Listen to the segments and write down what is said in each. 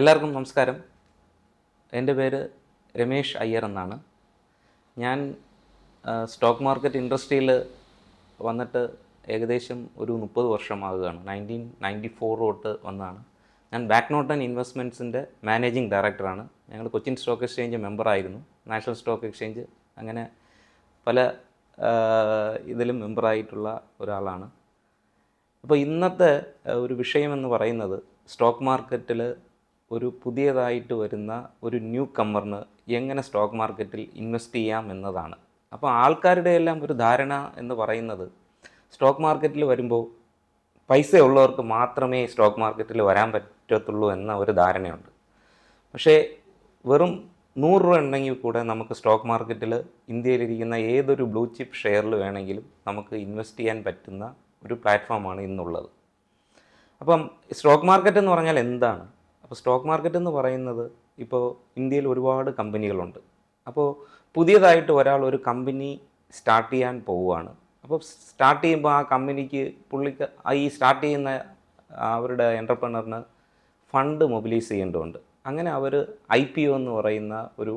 എല്ലാവർക്കും നമസ്കാരം. എന്റെ പേര് രമേഷ് അയ്യർ എന്നാണ്. ഞാൻ സ്റ്റോക്ക് മാർക്കറ്റ് ഇൻഡസ്ട്രിയിൽ വന്നിട്ട് ഏകദേശം ഒരു മുപ്പത് വർഷമാകുകയാണ്. നയന്റീൻ നയന്റി ഫോർ വന്നതാണ്. ഞാൻ ബാക്ക് നോട്ടൺ ഇൻവെസ്റ്റ്മെന്റ്സിന്റെ മാനേജിങ് ഡയറക്ടറാണ്. ഞങ്ങൾ കൊച്ചിൻ സ്റ്റോക്ക് എക്സ്ചേഞ്ച് മെമ്പറായിരുന്നു നാഷണൽ സ്റ്റോക്ക് എക്സ്ചേഞ്ച് അങ്ങനെ പല ഇതിലും മെമ്പറായിട്ടുള്ള ഒരാളാണ്. അപ്പോൾ ഇന്നത്തെ ഒരു വിഷയമെന്ന് പറയുന്നത് സ്റ്റോക്ക് മാർക്കറ്റിൽ ഒരു പുതിയതായിട്ട് വരുന്ന ഒരു ന്യൂ കമ്മറിന് എങ്ങനെ സ്റ്റോക്ക് മാർക്കറ്റിൽ ഇൻവെസ്റ്റ് ചെയ്യാം എന്നതാണ്. അപ്പോൾ ആൾക്കാരുടെ എല്ലാം ഒരു ധാരണ എന്ന് പറയുന്നത് സ്റ്റോക്ക് മാർക്കറ്റിൽ വരുമ്പോൾ പൈസ ഉള്ളവർക്ക് മാത്രമേ സ്റ്റോക്ക് മാർക്കറ്റിൽ വരാൻ പറ്റത്തുള്ളൂ എന്ന ഒരു ധാരണയുണ്ട്. പക്ഷേ വെറും നൂറ് രൂപ ഉണ്ടെങ്കിൽ കൂടെ നമുക്ക് സ്റ്റോക്ക് മാർക്കറ്റിൽ ഇന്ത്യയിലിരിക്കുന്ന ഏതൊരു ബ്ലൂ ചിപ്പ് ഷെയറിൽ വേണമെങ്കിലും നമുക്ക് ഇൻവെസ്റ്റ് ചെയ്യാൻ പറ്റുന്ന ഒരു പ്ലാറ്റ്ഫോമാണ് ഇന്നുള്ളത്. അപ്പം സ്റ്റോക്ക് മാർക്കറ്റ് എന്ന് പറഞ്ഞാൽ എന്താണ്? അപ്പോൾ സ്റ്റോക്ക് മാർക്കറ്റ് എന്ന് പറയുന്നത് ഇപ്പോൾ ഇന്ത്യയിൽ ഒരുപാട് കമ്പനികളുണ്ട്. അപ്പോൾ പുതിയതായിട്ട് ഒരാൾ ഒരു കമ്പനി സ്റ്റാർട്ട് ചെയ്യാൻ പോവുകയാണ്. അപ്പോൾ സ്റ്റാർട്ട് ചെയ്യുമ്പോൾ ആ കമ്പനിക്ക് പുള്ളിക്ക് ഈ സ്റ്റാർട്ട് ചെയ്യുന്ന അവരുടെ എന്റർപ്രണറിന് ഫണ്ട് മൊബിലൈസ് ചെയ്യേണ്ടതുണ്ട്. അങ്ങനെ അവർ ഐ പി ഒ എന്ന് പറയുന്ന ഒരു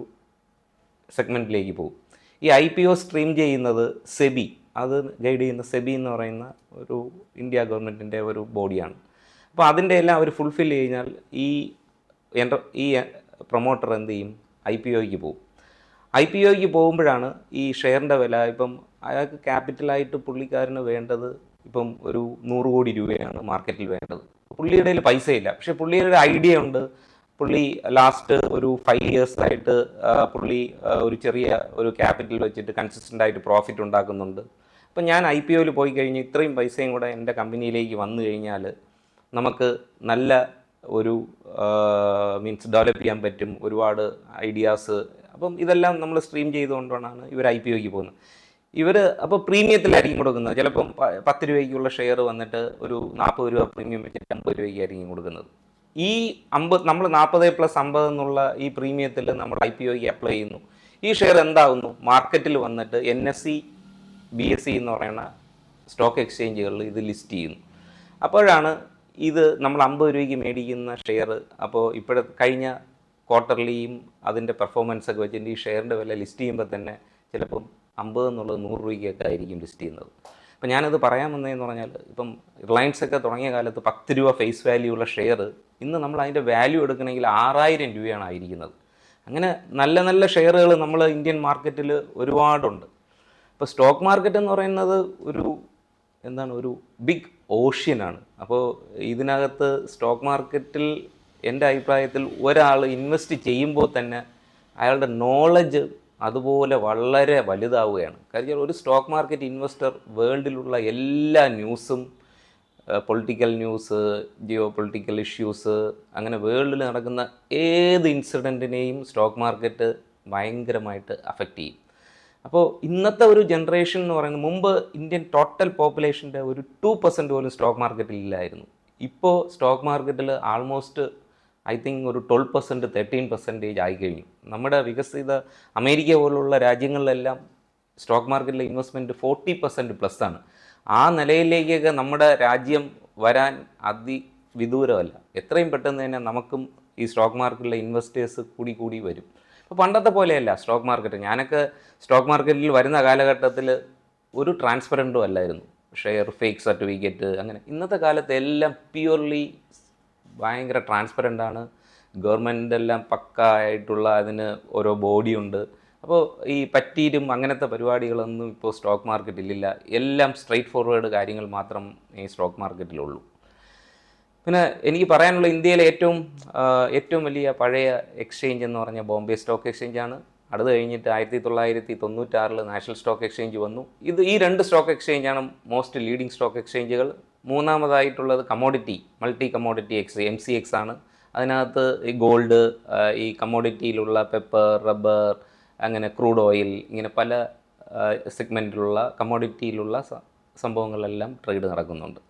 സെഗ്മെന്റിലേക്ക് പോകും. ഈ ഐ പി ഒ സ്ട്രീം ചെയ്യുന്നത് സെബി അത് ഗൈഡ് ചെയ്യുന്ന സെബി എന്ന് പറയുന്ന ഒരു ഇന്ത്യ ഗവൺമെന്റിന്റെ ഒരു ബോഡിയാണ് അപ്പോൾ അതിന്റെ എല്ലാം അവർ ഫുൾഫിൽ കഴിഞ്ഞാൽ ഈ എന്റർ ഈ പ്രൊമോട്ടർ എന്ത് ചെയ്യും? ഐ പി ഒക്ക് പോകും. ഐ പി ഒക്ക് പോകുമ്പോഴാണ് ഈ ഷെയറിന്റെ വില. ഇപ്പം അയാൾക്ക് ക്യാപിറ്റലായിട്ട് പുള്ളിക്കാരന് വേണ്ടത് ഇപ്പം ഒരു നൂറ് കോടി രൂപയാണ് മാർക്കറ്റിൽ വേണ്ടത്. പുള്ളിയുടെ കയ്യിൽ പൈസയില്ല. പക്ഷേ പുള്ളിയുടെ ഒരു ഐഡിയ ഉണ്ട്. പുള്ളി ലാസ്റ്റ് ഒരു ഫൈവ് ഇയേഴ്സായിട്ട് പുള്ളി ഒരു ചെറിയ ഒരു ക്യാപിറ്റൽ വെച്ചിട്ട് കൺസിസ്റ്റന്റ് ആയിട്ട് പ്രോഫിറ്റ് ഉണ്ടാക്കുന്നുണ്ട്. അപ്പം ഞാൻ ഐ പി ഒയിൽ പോയി കഴിഞ്ഞ് ഇത്രയും പൈസയും കൂടെ എന്റെ കമ്പനിയിലേക്ക് വന്നു കഴിഞ്ഞാൽ നമുക്ക് നല്ല ഒരു മീൻസ് ഡെവലപ്പ് ചെയ്യാൻ പറ്റും. ഒരുപാട് ഐഡിയാസ് അപ്പം ഇതെല്ലാം നമ്മൾ സ്ട്രീം ചെയ്തുകൊണ്ടാണ് ഇവർ ഐ പി ഒക്ക് പോകുന്നത്. ഇവർ അപ്പോൾ പ്രീമിയത്തിലായിരിക്കും കൊടുക്കുന്നത്. ചിലപ്പം പത്ത് രൂപയ്ക്കുള്ള ഷെയർ വന്നിട്ട് ഒരു നാൽപ്പത് രൂപ പ്രീമിയം വെച്ചിട്ട് അമ്പത് രൂപയ്ക്കായിരിക്കും കൊടുക്കുന്നത്. ഈ അമ്പത് നമ്മൾ നാൽപ്പത് പ്ലസ് അമ്പത് എന്നുള്ള ഈ പ്രീമിയത്തിൽ നമ്മൾ ഐ പി ഒക്ക് അപ്ലൈ ചെയ്യുന്നു. ഈ ഷെയർ എന്താകുന്നു മാർക്കറ്റിൽ വന്നിട്ട് N S C B S C എന്ന് പറയുന്ന സ്റ്റോക്ക് എക്സ്ചേഞ്ചുകളിൽ ഇത് ലിസ്റ്റ് ചെയ്യുന്നു. അപ്പോഴാണ് ഇത് നമ്മൾ അമ്പത് രൂപയ്ക്ക് മേടിക്കുന്ന ഷെയർ അപ്പോൾ ഇപ്പോഴത്തെ കഴിഞ്ഞ ക്വാർട്ടർലിയും അതിന്റെ പെർഫോമൻസ് ഒക്കെ വെച്ചിട്ട് ഈ ഷെയറിന്റെ വില ലിസ്റ്റ് ചെയ്യുമ്പോൾ തന്നെ ചിലപ്പം അമ്പത് എന്നുള്ളത് നൂറ് രൂപയ്ക്കൊക്കെ ആയിരിക്കും ലിസ്റ്റ് ചെയ്യുന്നത്. അപ്പം ഞാനത് പറയാൻ വന്നതെന്ന് പറഞ്ഞാൽ ഇപ്പം റിലയൻസ് ഒക്കെ തുടങ്ങിയ കാലത്ത് പത്ത് രൂപ ഫേസ് വാല്യൂ ഉള്ള ഷെയർ ഇന്ന് നമ്മൾ അതിന്റെ വാല്യൂ എടുക്കണമെങ്കിൽ ആറായിരം രൂപയാണ് ആയിരിക്കുന്നത്. അങ്ങനെ നല്ല നല്ല ഷെയറുകൾ നമ്മൾ ഇന്ത്യൻ മാർക്കറ്റിൽ ഒരുപാടുണ്ട്. ഇപ്പോൾ സ്റ്റോക്ക് മാർക്കറ്റ് എന്ന് പറയുന്നത് ഒരു എന്താണ് ഒരു ബിഗ് ഓഷ്യനാണ് അപ്പോൾ ഇതിനകത്ത് സ്റ്റോക്ക് മാർക്കറ്റിൽ എന്റെ അഭിപ്രായത്തിൽ ഒരാൾ ഇൻവെസ്റ്റ് ചെയ്യുമ്പോൾ തന്നെ അയാളുടെ നോളജ് അതുപോലെ വളരെ വലുതാവുകയാണ്. കാര്യം ഒരു സ്റ്റോക്ക് മാർക്കറ്റ് ഇൻവെസ്റ്റർ വേൾഡിലുള്ള എല്ലാ ന്യൂസും political news geopolitical issues അങ്ങനെ വേൾഡിൽ നടക്കുന്ന ഏത് ഇൻസിഡന്റിനെയും സ്റ്റോക്ക് മാർക്കറ്റ് ഭയങ്കരമായിട്ട് അഫക്റ്റ് ചെയ്യും. അപ്പോൾ ഇന്നത്തെ ഒരു ജനറേഷൻ എന്ന് പറയുന്നത് മുമ്പ് ഇന്ത്യൻ ടോട്ടൽ പോപ്പുലേഷന്റെ ഒരു ടു പെർസെന്റ് പോലും സ്റ്റോക്ക് മാർക്കറ്റിൽ ഇല്ലായിരുന്നു. ഇപ്പോൾ സ്റ്റോക്ക് മാർക്കറ്റിൽ ആൾമോസ്റ്റ് ഐ തിങ്ക് ഒരു ട്വൽവ് പെർസെന്റ് തേർട്ടീൻ പെർസെന്റേജ് ആയിക്കഴിഞ്ഞു നമ്മുടെ വികസിത അമേരിക്ക പോലുള്ള രാജ്യങ്ങളിലെല്ലാം സ്റ്റോക്ക് മാർക്കറ്റിലെ ഇൻവെസ്റ്റ്മെന്റ് ഫോർട്ടി പെർസെന്റ് പ്ലസ് ആണ്. ആ നിലയിലേക്കൊക്കെ നമ്മുടെ രാജ്യം വരാൻ അതി വിദൂരമല്ല. എത്രയും പെട്ടെന്ന് തന്നെ നമുക്കും ഈ സ്റ്റോക്ക് മാർക്കറ്റിലെ ഇൻവെസ്റ്റേഴ്സ് കൂടി കൂടി വരും. ഇപ്പോൾ പണ്ടത്തെ പോലെയല്ല സ്റ്റോക്ക് മാർക്കറ്റ് ഞാനൊക്കെ സ്റ്റോക്ക് മാർക്കറ്റിൽ വരുന്ന കാലഘട്ടത്തിൽ ഒരു ട്രാൻസ്പെറന്റും അല്ലായിരുന്നു. ഷെയർ ഫേക്ക് സർട്ടിഫിക്കറ്റ് അങ്ങനെ. ഇന്നത്തെ കാലത്ത് എല്ലാം പ്യുവർലി ഭയങ്കര ട്രാൻസ്പെറന്റ് ആണ്. ഗവൺമെന്റ് എല്ലാം പക്ക ആയിട്ടുള്ള അതിന് ഓരോ ബോഡിയുണ്ട് അപ്പോൾ ഈ പറ്റീരും അങ്ങനത്തെ പരിപാടികളൊന്നും ഇപ്പോൾ സ്റ്റോക്ക് മാർക്കറ്റിലില്ല എല്ലാം സ്ട്രെയിറ്റ് ഫോർവേഡ് കാര്യങ്ങൾ മാത്രം ഈ സ്റ്റോക്ക് മാർക്കറ്റിലുള്ളൂ പിന്നെ എനിക്ക് പറയാനുള്ള ഇന്ത്യയിലെ ഏറ്റവും ഏറ്റവും വലിയ പഴയ എക്സ്ചേഞ്ച് എന്ന് പറഞ്ഞ ബോംബെ സ്റ്റോക്ക് എക്സ്ചേഞ്ച് ആണ്. അത് കഴിഞ്ഞിട്ട് ആയിരത്തി തൊള്ളായിരത്തി തൊണ്ണൂറ്റാറിൽ നാഷണൽ സ്റ്റോക്ക് എക്സ്ചേഞ്ച് വന്നു. ഇത് ഈ രണ്ട് സ്റ്റോക്ക് എക്സ്ചേഞ്ചാണ് മോസ്റ്റ് ലീഡിംഗ് സ്റ്റോക്ക് എക്സ്ചേഞ്ചുകൾ മൂന്നാമതായിട്ടുള്ളത് commodity multi commodity X M C X ആണ്. അതിനകത്ത് ഈ ഗോൾഡ് ഈ കമോഡിറ്റിയിലുള്ള പെപ്പർ റബ്ബർ അങ്ങനെ ക്രൂഡ് ഓയിൽ ഇങ്ങനെ പല സെഗ്മെന്റിലുള്ള കമോഡിറ്റിയിലുള്ള സംഭവങ്ങളെല്ലാം ട്രേഡ് നടക്കുന്നുണ്ട്.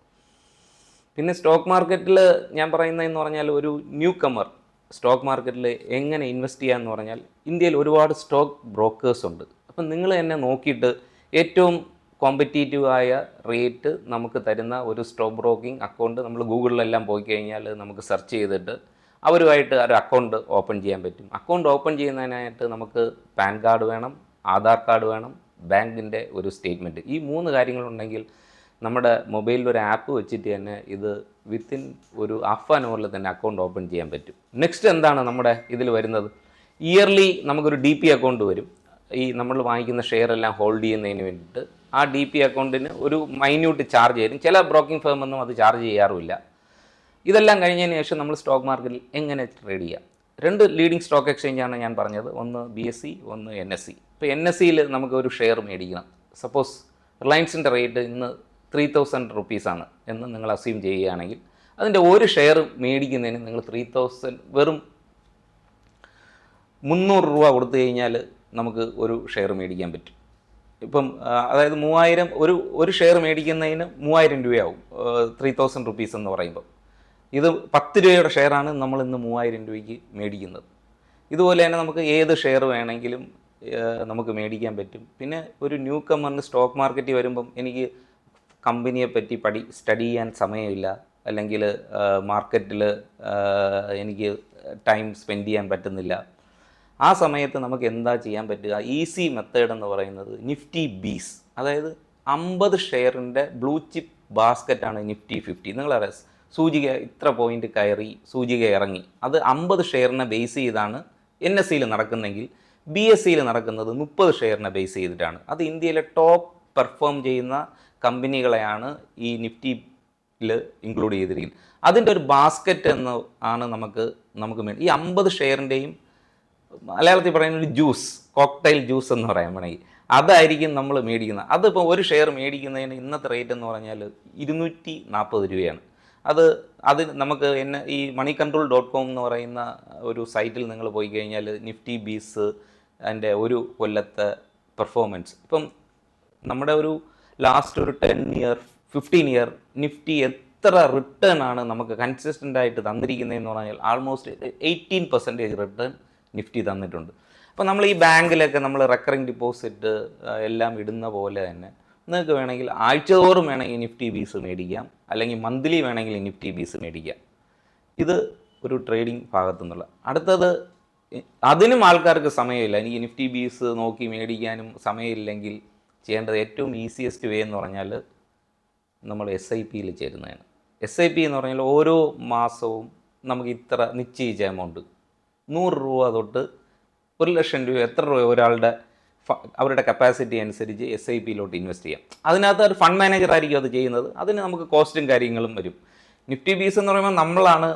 പിന്നെ സ്റ്റോക്ക് മാർക്കറ്റിൽ ഞാൻ പറയുന്നതെന്ന് പറഞ്ഞാൽ ഒരു ന്യൂ കമ്മർ സ്റ്റോക്ക് മാർക്കറ്റിൽ എങ്ങനെ ഇൻവെസ്റ്റ് ചെയ്യാമെന്ന് പറഞ്ഞാൽ ഇന്ത്യയിൽ ഒരുപാട് സ്റ്റോക്ക് ബ്രോക്കേഴ്സ് ഉണ്ട്. അപ്പം നിങ്ങൾ എന്നെ നോക്കിയിട്ട് ഏറ്റവും കോമ്പറ്റീറ്റീവ് ആയ റേറ്റ് നമുക്ക് തരുന്ന ഒരു സ്റ്റോക്ക് ബ്രോക്കിംഗ് അക്കൗണ്ട് നമ്മൾ ഗൂഗിളിലെല്ലാം പോയി കഴിഞ്ഞാൽ നമുക്ക് സെർച്ച് ചെയ്തിട്ട് അവരുമായിട്ട് ഒരു അക്കൗണ്ട് ഓപ്പൺ ചെയ്യാൻ പറ്റും. അക്കൗണ്ട് ഓപ്പൺ ചെയ്യുന്നതിനായിട്ട് നമുക്ക് പാൻ കാർഡ് വേണം ആധാർ കാർഡ് വേണം ബാങ്കിന്റെ ഒരു സ്റ്റേറ്റ്മെന്റ് ഈ മൂന്ന് കാര്യങ്ങളുണ്ടെങ്കിൽ നമ്മുടെ മൊബൈലിൽ ഒരു ആപ്പ് വെച്ചിട്ട് തന്നെ ഇത് വിത്തിൻ ഒരു ഹാഫ് ആൻ അവറിൽ തന്നെ അക്കൗണ്ട് ഓപ്പൺ ചെയ്യാൻ പറ്റും. നെക്സ്റ്റ് എന്താണ് നമ്മുടെ ഇതിൽ വരുന്നത്? ഇയർലി നമുക്കൊരു ഡി പി അക്കൗണ്ട് വരും. ഈ നമ്മൾ വാങ്ങിക്കുന്ന ഷെയർ എല്ലാം ഹോൾഡ് ചെയ്യുന്നതിന് വേണ്ടിയിട്ട് ആ ഡി പി അക്കൗണ്ടിന് ഒരു മൈന്യൂട്ട് ചാർജ് ചെയ്യും ചില ബ്രോക്കിംഗ് ഫേമൊന്നും അത് ചാർജ് ചെയ്യാറുമില്ല. ഇതെല്ലാം കഴിഞ്ഞതിന് ശേഷം നമ്മൾ സ്റ്റോക്ക് മാർക്കറ്റിൽ എങ്ങനെ ട്രേഡ് ചെയ്യാം? രണ്ട് ലീഡിംഗ് സ്റ്റോക്ക് എക്സ്ചേഞ്ചാണ് ഞാൻ പറഞ്ഞത്. ഒന്ന് ബി എസ് സി ഒന്ന് എൻ എസ് സി ഇപ്പോൾ എൻ എസ് സിയിൽ നമുക്ക് ഒരു ഷെയർ മേടിക്കണം. സപ്പോസ് റിലയൻസിന്റെ റേറ്റ് ഇന്ന് ത്രീ തൗസൻഡ് റുപ്പീസാണ് എന്ന് നിങ്ങൾ അസ്യൂം ചെയ്യുകയാണെങ്കിൽ അതിന്റെ ഒരു ഷെയർ മേടിക്കുന്നതിന് നിങ്ങൾ ത്രീ തൗസൻഡ് വെറും മുന്നൂറ് രൂപ കൊടുത്തു കഴിഞ്ഞാൽ നമുക്ക് ഒരു ഷെയർ മേടിക്കാൻ പറ്റും. ഇപ്പം അതായത് മൂവായിരം ഒരു ഒരു ഷെയർ മേടിക്കുന്നതിന് മൂവായിരം രൂപയാവും ത്രീ തൗസൻഡ് റുപ്പീസ് എന്ന് പറയുമ്പോൾ. ഇത് പത്ത് രൂപയുടെ ഷെയറാണ് നമ്മൾ ഇന്ന് മൂവായിരം രൂപയ്ക്ക് മേടിക്കുന്നത്. ഇതുപോലെ തന്നെ നമുക്ക് ഏത് ഷെയർ വേണമെങ്കിലും നമുക്ക് മേടിക്കാൻ പറ്റും. പിന്നെ ഒരു ന്യൂ കമ്മറിന് സ്റ്റോക്ക് മാർക്കറ്റിൽ വരുമ്പം എനിക്ക് കമ്പനിയെ പറ്റി പഠി സ്റ്റഡി ചെയ്യാൻ സമയമില്ല. അല്ലെങ്കിൽ മാർക്കറ്റിൽ എനിക്ക് ടൈം സ്പെൻഡ് ചെയ്യാൻ പറ്റുന്നില്ല. ആ സമയത്ത് നമുക്ക് എന്താ ചെയ്യാൻ പറ്റുക? ഈസി മെത്തേഡ് എന്ന് പറയുന്നത് നിഫ്റ്റി ബീസ് അതായത് അമ്പത് ഷെയറിന്റെ ബ്ലൂ ചിപ്പ് ബാസ്ക്കറ്റാണ് നിഫ്റ്റി ഫിഫ്റ്റി നിങ്ങളറിയാം? സൂചിക ഇത്ര പോയിന്റ് കയറി സൂചിക ഇറങ്ങി. അത് അമ്പത് ഷെയറിനെ ബേസ് ചെയ്താണ് എൻ എസ് സിയിൽ നടക്കുന്നെങ്കിൽ ബി എസ് സിയിൽ നടക്കുന്നത് മുപ്പത് ഷെയറിനെ ബേസ് ചെയ്തിട്ടാണ്. അത് ഇന്ത്യയിലെ ടോപ്പ് പെർഫോം ചെയ്യുന്ന കമ്പനികളെയാണ് ഈ നിഫ്റ്റിയിൽ ഇൻക്ലൂഡ് ചെയ്തിരിക്കുന്നത്. അതിന്റെ ഒരു ബാസ്ക്കറ്റ് എന്ന് ആണ് നമുക്ക് നമുക്ക് വേണ്ടി ഈ അമ്പത് ഷെയറിന്റെയും മലയാളത്തിൽ പറയുന്ന ഒരു ജ്യൂസ് കോക്ടൈൽ ജ്യൂസ് എന്ന് പറയാൻ വേണമെങ്കിൽ. അതായിരിക്കും നമ്മൾ മേടിക്കുന്നത്. അതിപ്പോൾ ഒരു ഷെയർ മേടിക്കുന്നതിന് ഇന്നത്തെ റേറ്റ് എന്ന് പറഞ്ഞാൽ ഇരുന്നൂറ്റി നാൽപ്പത് രൂപയാണ്. അത് അത് നമുക്ക് എന്നെ ഈ മണി കൺട്രോൾ ഡോട്ട് കോം എന്ന് പറയുന്ന ഒരു സൈറ്റിൽ നിങ്ങൾ പോയി കഴിഞ്ഞാൽ നിഫ്റ്റി ബീസ് അതിന്റെ ഒരു കൊല്ലത്തെ പെർഫോമൻസ് ഇപ്പം നമ്മുടെ ഒരു ലാസ്റ്റ് ഒരു ten year fifteen year Nifty എത്ര റിട്ടേൺ ആണ് നമുക്ക് കൺസിസ്റ്റന്റ് ആയിട്ട് തന്നിരിക്കുന്നതെന്ന് പറഞ്ഞാൽ almost eighteen percentage return Nifty തന്നിട്ടുണ്ട്. അപ്പോൾ നമ്മൾ ഈ ബാങ്കിലൊക്കെ നമ്മൾ റെക്കറിങ് ഡിപ്പോസിറ്റ് എല്ലാം ഇടുന്ന പോലെ തന്നെ നിങ്ങൾക്ക് വേണമെങ്കിൽ ആഴ്ചതോറും വേണമെങ്കിൽ നിഫ്റ്റി ബീസ് മേടിക്കാം. അല്ലെങ്കിൽ മന്ത്ലി വേണമെങ്കിൽ നിഫ്റ്റി ബീസ് മേടിക്കാം. ഇത് ഒരു ട്രേഡിംഗ് ഭാഗത്തു നിന്നുള്ള അടുത്തത് അതിനും ആൾക്കാർക്ക് സമയമില്ല. എനിക്ക് നിഫ്റ്റി ബീസ് നോക്കി മേടിക്കാനും സമയമില്ലെങ്കിൽ ചെയ്യേണ്ടത് ഏറ്റവും ഈസിയസ്റ്റ് വേ എന്ന് പറഞ്ഞാൽ നമ്മൾ എസ് ഐ പിയിൽ ചേരുന്നതാണ്. എസ് ഐ പി എന്ന് പറഞ്ഞാൽ ഓരോ മാസവും നമുക്ക് ഇത്ര നിശ്ചയിച്ച എമൗണ്ട് നൂറ് രൂപ തൊട്ട് ഒരു ലക്ഷം രൂപ എത്ര രൂപ ഒരാളുടെ അവരുടെ കപ്പാസിറ്റി അനുസരിച്ച് എസ് ഐ പിയിലോട്ട് ഇൻവെസ്റ്റ് ചെയ്യാം. അതിനകത്ത് ഒരു ഫണ്ട് മാനേജർ ആയിരിക്കും അത് ചെയ്യുന്നത്. അതിന് നമുക്ക് കോസ്റ്റും കാര്യങ്ങളും വരും. നിഫ്റ്റി ബീസ് എന്ന് പറയുമ്പോൾ നമ്മളാണ്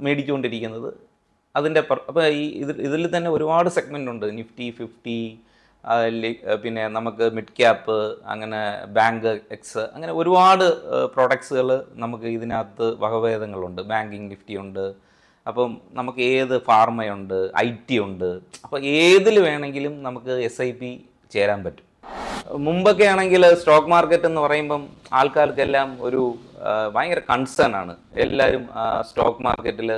മേടിച്ചുകൊണ്ടിരിക്കുന്നത്. അതിന്റെ അപ്പോൾ ഈ ഇതിൽ തന്നെ ഒരുപാട് സെഗ്മെന്റ് ഉണ്ട്. നിഫ്റ്റി ഫിഫ്റ്റി പിന്നെ നമുക്ക് മിഡ് ക്യാപ്പ് അങ്ങനെ ബാങ്ക് എക്സ് അങ്ങനെ ഒരുപാട് പ്രോഡക്ട്സുകൾ നമുക്ക് ഇതിനകത്ത് വകഭേദങ്ങളുണ്ട്. ബാങ്കിങ് നിഫ്റ്റി ഉണ്ട്. അപ്പം നമുക്ക് ഏത് ഫാർമയുണ്ട് ഐ ടി ഉണ്ട്. അപ്പോൾ ഏതിൽ വേണമെങ്കിലും നമുക്ക് എസ് ഐ പി ചേരാൻ പറ്റും. മുമ്പൊക്കെ ആണെങ്കിൽ സ്റ്റോക്ക് മാർക്കറ്റ് എന്ന് പറയുമ്പം ആൾക്കാർക്കെല്ലാം ഒരു ഭയങ്കര കൺസേൺ ആണ്. എല്ലാവരും സ്റ്റോക്ക് മാർക്കറ്റിൽ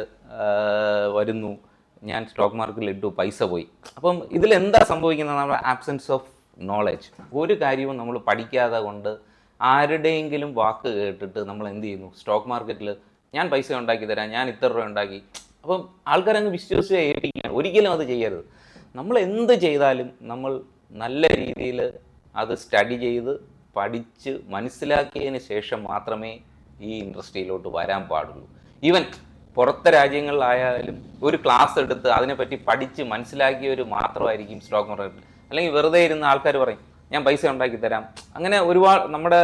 വരുന്നു. ഞാൻ സ്റ്റോക്ക് മാർക്കറ്റിൽ ഇട്ടു പൈസ പോയി. അപ്പം ഇതിൽ എന്താ സംഭവിക്കുന്നത്? നമ്മുടെ ആബ്സെൻസ് ഓഫ് നോളജ് ഒരു കാര്യവും നമ്മൾ പഠിക്കാതെ കൊണ്ട് ആരുടെയെങ്കിലും വാക്ക് കേട്ടിട്ട് നമ്മൾ എന്ത് ചെയ്യുന്നു? സ്റ്റോക്ക് മാർക്കറ്റിൽ ഞാൻ പൈസ ഉണ്ടാക്കി തരാം ഞാൻ ഇത്ര രൂപ ഉണ്ടാക്കി. അപ്പം ആൾക്കാരങ്ങ് വിശ്വസിച്ച് ഏൽപ്പിക്കുകയാണ്. ഒരിക്കലും അത് ചെയ്യരുത്. നമ്മൾ എന്ത് ചെയ്താലും നമ്മൾ നല്ല രീതിയിൽ അത് സ്റ്റഡി ചെയ്ത് പഠിച്ച് മനസ്സിലാക്കിയതിന് ശേഷം മാത്രമേ ഈ ഇൻഡസ്ട്രിയിലോട്ട് വരാൻ പാടുള്ളൂ. ഈവൻ പുറത്തെ രാജ്യങ്ങളിലായാലും ഒരു ക്ലാസ് എടുത്ത് അതിനെപ്പറ്റി പഠിച്ച് മനസ്സിലാക്കിയവർ മാത്രമായിരിക്കും സ്റ്റോക്ക് മാർക്കറ്റ് അല്ലെങ്കിൽ വെറുതെ ഇരുന്ന ആൾക്കാർ പറയും ഞാൻ പൈസ ഉണ്ടാക്കി തരാം. അങ്ങനെ ഒരുപാട് നമ്മുടെ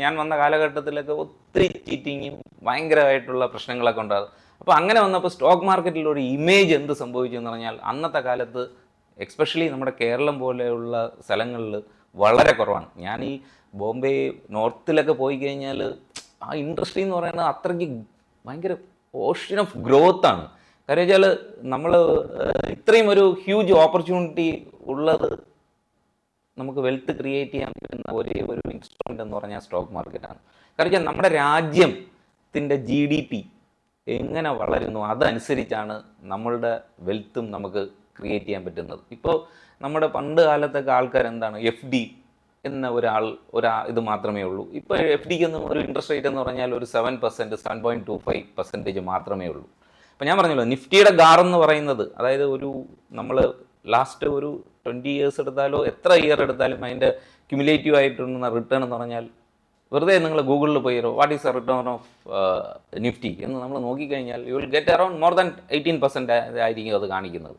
ഞാൻ വന്ന കാലഘട്ടത്തിലൊക്കെ ഒത്തിരി ചീറ്റിങ്ങും ഭയങ്കരമായിട്ടുള്ള പ്രശ്നങ്ങളൊക്കെ ഉണ്ടാകും അപ്പോൾ അങ്ങനെ വന്നപ്പോൾ സ്റ്റോക്ക് മാർക്കറ്റിൽ ഒരു ഇമേജ് എന്ത് സംഭവിച്ചു എന്ന് പറഞ്ഞാൽ അന്നത്തെ കാലത്ത് എക്സ്പെഷ്യലി നമ്മുടെ കേരളം പോലെയുള്ള സ്ഥലങ്ങളിൽ വളരെ കുറവാണ്. ഞാൻ ഈ ബോംബെ നോർത്തിലൊക്കെ പോയി കഴിഞ്ഞാൽ ആ ഇൻഡസ്ട്രി എന്ന് പറയുന്നത് അത്രയ്ക്ക് ഭയങ്കര ഓഷൻ ഓഫ് ഗ്രോത്ത് ആണ്. കാര്യം വെച്ചാൽ നമ്മൾ ഇത്രയും ഒരു ഹ്യൂജ് ഓപ്പർച്യൂണിറ്റി ഉള്ളത് നമുക്ക് വെൽത്ത് ക്രിയേറ്റ് ചെയ്യാൻ പറ്റുന്ന ഒരേ ഒരു ഇൻസ്ട്രുമെന്റ് എന്ന് പറഞ്ഞാൽ സ്റ്റോക്ക് മാർക്കറ്റാണ് കാരണം വെച്ചാൽ നമ്മുടെ രാജ്യത്തിന്റെ ജി ഡി പി എങ്ങനെ വളരുന്നു അതനുസരിച്ചാണ് നമ്മളുടെ വെൽത്തും നമുക്ക് ക്രിയേറ്റ് ചെയ്യാൻ പറ്റുന്നത്. ഇപ്പോൾ നമ്മുടെ പണ്ട് കാലത്തൊക്കെ ആൾക്കാർ എന്താണ് എഫ് ഡി എന്ന ഒരാൾ ഒരാ ഇത് മാത്രമേ ഉള്ളൂ. ഇപ്പോൾ എഫ് ഡിക്കൊന്നും ഒരു ഇൻട്രസ്റ്റ് റേറ്റ് എന്ന് പറഞ്ഞാൽ ഒരു seven percent seven point two five percentage മാത്രമേ ഉള്ളൂ. അപ്പോൾ ഞാൻ പറഞ്ഞല്ലോ നിഫ്റ്റിയുടെ ഗാർ എന്ന് പറയുന്നത് അതായത് ഒരു നമ്മൾ ലാസ്റ്റ് ഒരു ട്വന്റി ഇയേഴ്സ് എടുത്താലോ എത്ര ഇയർ എടുത്താലും അതിന്റെ ക്യുമുലേറ്റീവ് ആയിട്ടുള്ള റിട്ടേൺ എന്ന് പറഞ്ഞാൽ വെറുതെ നിങ്ങൾ ഗൂഗിളിൽ പോയി what is a return of Nifty എന്ന് നമ്മൾ നോക്കിക്കഴിഞ്ഞാൽ you will get around more than eighteen percent ആയിരിക്കും അത് കാണിക്കുന്നത്.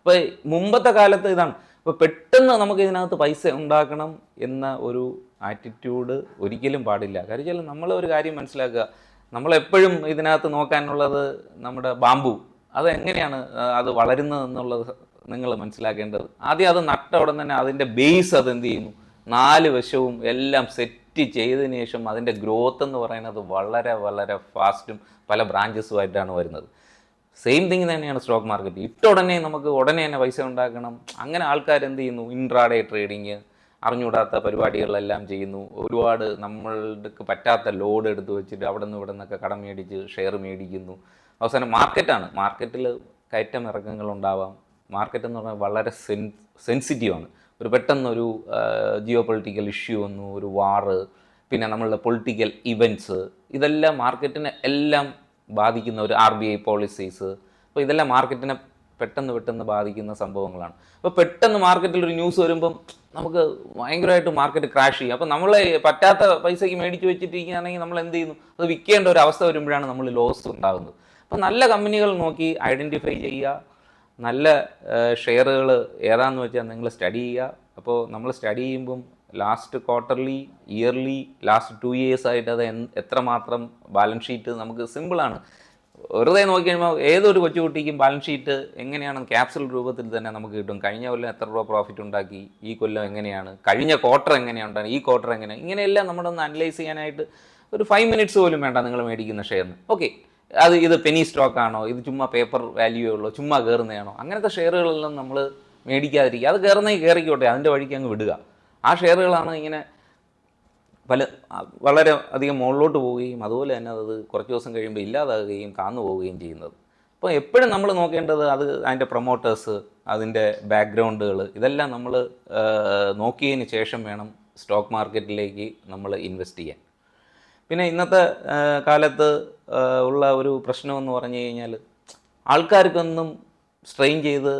അപ്പോൾ മുമ്പത്തെ കാലത്ത് ഇതാണ് അപ്പോൾ പെട്ടെന്ന് നമുക്ക് ഇതിനകത്ത് പൈസ ഉണ്ടാക്കണം എന്ന ഒരു ആറ്റിറ്റ്യൂഡ് ഒരിക്കലും പാടില്ല. കാര്യം വെച്ചാൽ നമ്മൾ ഒരു കാര്യം മനസ്സിലാക്കുക. നമ്മളെപ്പോഴും ഇതിനകത്ത് നോക്കാനുള്ളത് നമ്മുടെ ബാമ്പു അതെങ്ങനെയാണ് അത് വളരുന്നത് എന്നുള്ളത് നിങ്ങൾ മനസ്സിലാക്കേണ്ടത്. ആദ്യം അത് നട്ട ഉടൻ തന്നെ അതിന്റെ ബേസ് അത് എന്ത് ചെയ്യുന്നു? നാല് വശവും എല്ലാം സെറ്റ് ചെയ്തതിന് ശേഷം അതിന്റെ ഗ്രോത്ത് എന്ന് പറയുന്നത് വളരെ വളരെ ഫാസ്റ്റും പല ബ്രാഞ്ചസുമായിട്ടാണ് വരുന്നത്. സെയിം തിങ് തന്നെയാണ് സ്റ്റോക്ക് മാർക്കറ്റ് ഇട്ട ഉടനെ നമുക്ക് ഉടനെ തന്നെ പൈസ ഉണ്ടാക്കണം. അങ്ങനെ ആൾക്കാർ എന്ത് ചെയ്യുന്നു? ഇൻട്രാഡേ ട്രേഡിങ് അറിഞ്ഞുകൂടാത്ത പരിപാടികളെല്ലാം ചെയ്യുന്നു. ഒരുപാട് നമ്മൾക്ക് പറ്റാത്ത ലോഡ് എടുത്ത് വെച്ചിട്ട് അവിടെ നിന്ന് ഇവിടെ നിന്നൊക്കെ കടം മേടിച്ച് ഷെയർ മേടിക്കുന്നു. അവസാനം മാർക്കറ്റാണ് മാർക്കറ്റിൽ കയറ്റം ഇറക്കങ്ങൾ ഉണ്ടാവാം. മാർക്കറ്റ് എന്ന് പറഞ്ഞാൽ വളരെ സെൻ സെൻസിറ്റീവാണ് ഒരു പെട്ടെന്നൊരു ജിയോ പൊളിറ്റിക്കൽ ഇഷ്യൂ വന്നു ഒരു വാറ് പിന്നെ നമ്മളുടെ പൊളിറ്റിക്കൽ ഇവന്റ്സ് ഇതെല്ലാം മാർക്കറ്റിനെ എല്ലാം ബാധിക്കുന്ന ഒരു ആർ ബി ഐ പോളിസീസ് അപ്പോൾ ഇതെല്ലാം മാർക്കറ്റിനെ പെട്ടെന്ന് പെട്ടെന്ന് ബാധിക്കുന്ന സംഭവങ്ങളാണ്. അപ്പോൾ പെട്ടെന്ന് മാർക്കറ്റിൽ ഒരു ന്യൂസ് വരുമ്പം നമുക്ക് ഭയങ്കരമായിട്ട് മാർക്കറ്റ് ക്രാഷ് ചെയ്യും. അപ്പോൾ നമ്മൾ പറ്റാത്ത പൈസയ്ക്ക് മേടിച്ച് വെച്ചിട്ടിരിക്കുകയാണെങ്കിൽ നമ്മൾ എന്ത് ചെയ്യുന്നു? അത് വിൽക്കേണ്ട ഒരു അവസ്ഥ വരുമ്പോഴാണ് നമ്മൾ ലോസ് ഉണ്ടാകുന്നത്. അപ്പോൾ നല്ല കമ്പനികൾ നോക്കി ഐഡന്റിഫൈ ചെയ്യുക. നല്ല ഷെയറുകൾ ഏതാണെന്ന് വെച്ചാൽ നിങ്ങൾ സ്റ്റഡി ചെയ്യുക. അപ്പോൾ നമ്മൾ സ്റ്റഡി ചെയ്യുമ്പം last quarterly yearly last two years ആയിട്ട് അത് എത്രമാത്രം ബാലൻസ് ഷീറ്റ് നമുക്ക് സിമ്പിളാണ് വെറുതെ നോക്കി കഴിയുമ്പോൾ ഏതൊരു കൊച്ചുകുട്ടിക്കും ബാലൻസ് ഷീറ്റ് എങ്ങനെയാണ് ക്യാപ്സുൽ രൂപത്തിൽ തന്നെ നമുക്ക് കിട്ടും? കഴിഞ്ഞ കൊല്ലം എത്ര രൂപ പ്രോഫിറ്റ് ഉണ്ടാക്കി? ഈ കൊല്ലം എങ്ങനെയാണ്? കഴിഞ്ഞ ക്വാർട്ടർ എങ്ങനെയാണ് ഈ ക്വാർട്ടർ എങ്ങനെയാണ്? ഇങ്ങനെയെല്ലാം നമ്മളൊന്ന് അനലൈസ് ചെയ്യാനായിട്ട് ഒരു ഫൈവ് മിനിറ്റ്സ് പോലും വേണ്ട നിങ്ങൾ മേടിക്കുന്ന ഷെയറിന് ഓക്കെ അത് ഇത് പെനി സ്റ്റോക്ക് ആണോ? ഇത് ചുമ്മാ പേപ്പർ വാല്യൂ ഉള്ളോ? ചുമ്മാ കയറുന്നതാണോ അങ്ങനത്തെ ഷെയറുകളെല്ലാം നമ്മൾ മേടിക്കാതിരിക്കുക. അത് കയറുന്നെങ്കിൽ കയറിക്കോട്ടെ അതിന്റെ വഴിക്ക് അങ്ങ് വിടുക. ആ ഷെയറുകളാണ് ഇങ്ങനെ പല വളരെ അധികം മുകളിലോട്ട് പോവുകയും അതുപോലെ തന്നെ അത് കുറച്ച് ദിവസം കഴിയുമ്പോൾ ഇല്ലാതാകുകയും താന്നു പോവുകയും ചെയ്യുന്നത്. അപ്പോൾ എപ്പോഴും നമ്മൾ നോക്കേണ്ടത് അത് അതിന്റെ പ്രൊമോട്ടേഴ്സ് അതിന്റെ ബാക്ക്ഗ്രൗണ്ടുകൾ ഇതെല്ലാം നമ്മൾ നോക്കിയതിന് ശേഷം വേണം സ്റ്റോക്ക് മാർക്കറ്റിലേക്ക് നമ്മൾ ഇൻവെസ്റ്റ് ചെയ്യാൻ. പിന്നെ ഇന്നത്തെ കാലത്ത് ഉള്ള ഒരു പ്രശ്നമെന്ന് പറഞ്ഞു കഴിഞ്ഞാൽ ആൾക്കാർക്കൊന്നും സ്ട്രെയിൻ ചെയ്ത്